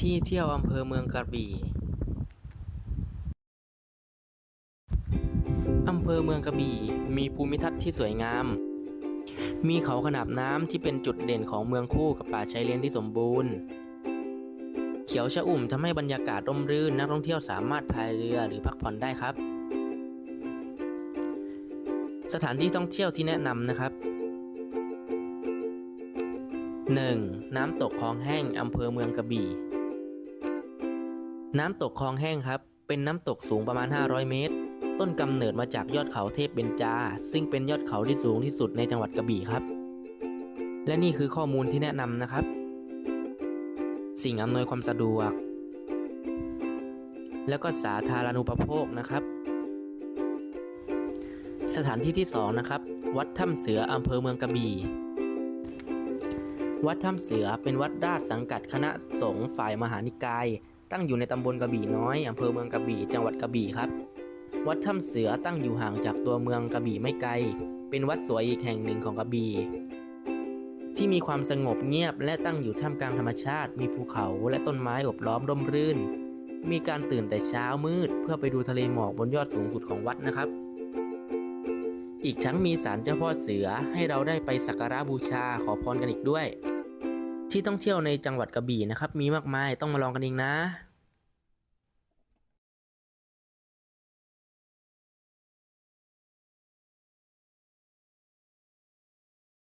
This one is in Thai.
ที่เที่ยวอำเภอเมืองกระบี่อำเภอเมืองกระบี่มีภูมิทัศน์ที่สวยงาม มีเขาขนาบน้ำที่เป็นจุดเด่นของเมืองคู่กับป่าชายเลนที่สมบูรณ์ เขียวชะอุ่มทำให้บรรยากาศร่มรื่นนักท่องเที่ยวสามารถพายเรือหรือพักผ่อนได้ครับ สถานที่ท่องเที่ยวที่แนะนำนะครับ 1. น้ำตกคลองแห้งอำเภอเมืองกระบี่ น้ำตกคลองแห้งครับ เป็นน้ำตกสูงประมาณ 500 เมตร ต้นกำเนิดมาจากยอดเขาเทพเบญจา ซึ่งเป็นยอดเขาที่สูงที่สุดในจังหวัดกระบี่ครับ และนี่คือข้อมูลที่แนะนำนะครับ สิ่งอำนวยความสะดวก แล้วก็สาธารณูปโภคนะครับ สถานที่ที่ 2 นะครับ วัดถ้ำเสืออำเภอเมืองกระบี่วัดถ้ำเสือเป็นวัดราชสังกัดคณะสงฆ์ฝ่ายมหานิกาย ตั้งอยู่ในตำบลกระบี่น้อยอำเภอเมืองกระบี่จังหวัดกระบี่ครับ วัดถ้ำเสือตั้งอยู่ห่างจากตัวเมืองกระบี่ไม่ไกล เป็นวัดสวยอีกแห่งหนึ่งของกระบี่ที่มีความสงบเงียบและตั้งอยู่ท่ามกลางธรรมชาติ มีภูเขาและต้นไม้อบล้อมร่มรื่น มีการตื่นแต่เช้ามืด เพื่อไปดูทะเลหมอกบนยอดสูงสุดของวัดนะครับ อีกทั้งมีศาลเจ้าพ่อเสือให้เราได้ไปสักการะบูชาขอพรกันอีกด้วย ที่ท่องเที่ยวในจังหวัดกระบี่นะครับ มีมากมายต้องมาลองกันเองนะ